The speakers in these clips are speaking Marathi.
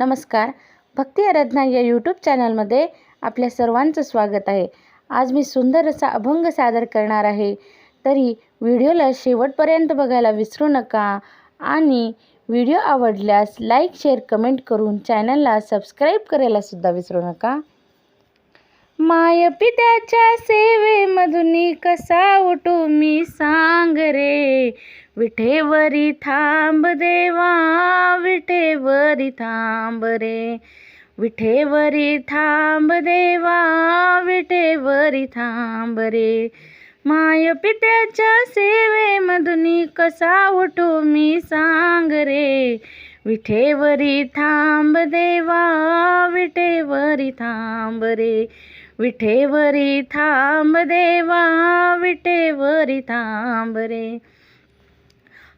नमस्कार. भक्ती आराधना या यूट्यूब चॅनलमध्ये आपल्या सर्वांचं स्वागत आहे. आज मी सुंदर असा अभंग सादर करणार आहे. तरी व्हिडिओला शेवटपर्यंत बघायला विसरू नका आणि व्हिडिओ आवडल्यास लाईक शेअर कमेंट करून चॅनलला सबस्क्राईब करायला सुद्धा विसरू नका. माय पित्याच्या सेवेमधून कसा उठू मी सांग रे. विठेवरी थांब देवा विठेवरी थांब रे. विठेवरी थांब देवा विठेवरी थांब रे. माय पित्याच्या सेवेमधून कसा उठू मी सांग रे. विठेवरी थांब देवा विठेवरी थांब रे. विठेवरी थांब देवा विठेवरी थांब रे.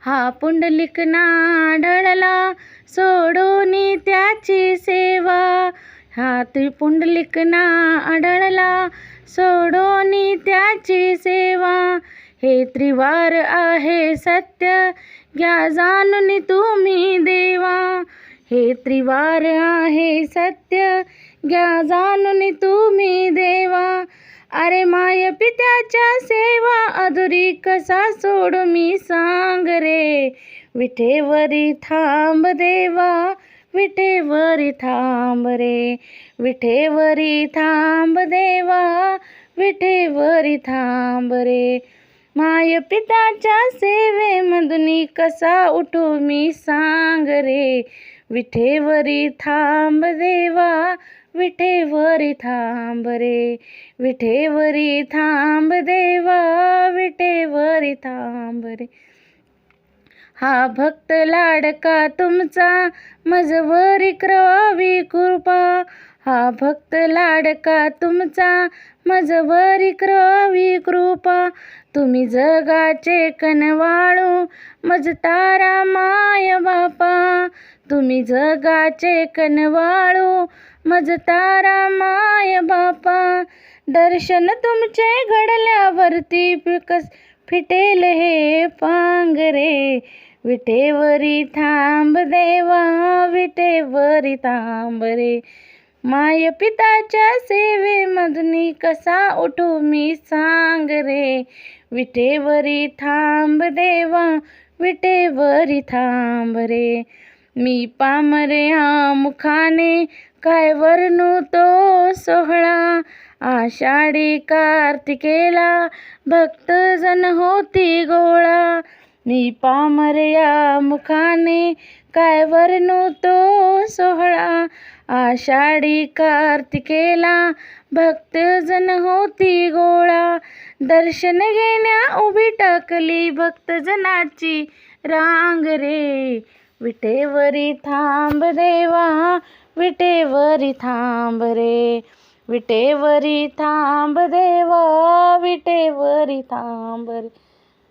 हा पुंडलिक नाढळला सोडून त्याची सेवा. हा पुंडलिक आढळला सोडून त्याची सेवा. हे त्रिवार आहे सत्य घ्या जाणून तुम्ही देवा. हे त्रिवार आहे सत्य घ्या जाणून तुम्ही देवा. अरे माय पित्याच्या सेवा अधुरी कसा सोड मी सांग रे? विठेवरी थांब देवा विठेवरी थांब रे. विठेवरी थांब देवा विठेवरी थांब रे. माय पित्याच्या सेवेमधून कसा उठू मी सांग रे? विठेवरी थांब देवा विठेवरी थांब रे विठेवरी थांब देवा विठेवरी थांब रे. हा भक्त लाडका तुमचा मजवरी क्रवावी कृपा. हा भक्त लाडका तुमचा मजवरी क्रवी कृपा. तुम्ही जगाचे कनवाळू मज तारा माय बापा. तुम्ही जगाचे कनवाळू मज तारा माय बापा. दर्शन तुमचे घडल्यावरती पिकस फिटेल हे पांगरे विटेवरी थांब देवा विटेवरी थांब रे. माय पिताच्या सेवेमधून कसा उठू मी सांग रे? विठेवरी थांब देवा विठेवरी थांब रे. मी पामऱ्या मुखाने काय वर्णू तो सोहळा? आषाढी कार्तिकेला भक्तजन होती गोळा. मी पामऱ्या मुखाने काय वर्णू तो सोहळा आषाढी कार्तिकेला भक्तजन होती गोळा दर्शन घेण्या उभी टाकली भक्तजनाची रांग रे विटेवरी थांब देवा विटेवरी थांब रे विटेवरी थांब देवा विटेवरी थांब रे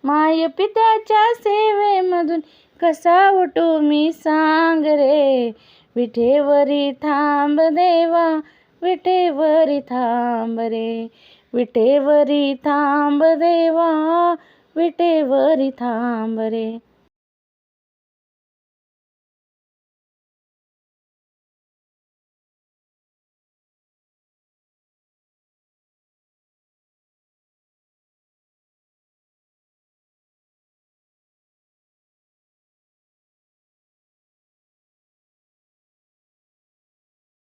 माय पित्याच्या सेवेमधून कसा उठू मी सांग रे? विठेवरी थांब देवा विठेवरी थांब रे. विठेवरी थांब देवा विठेवरी थांब रे.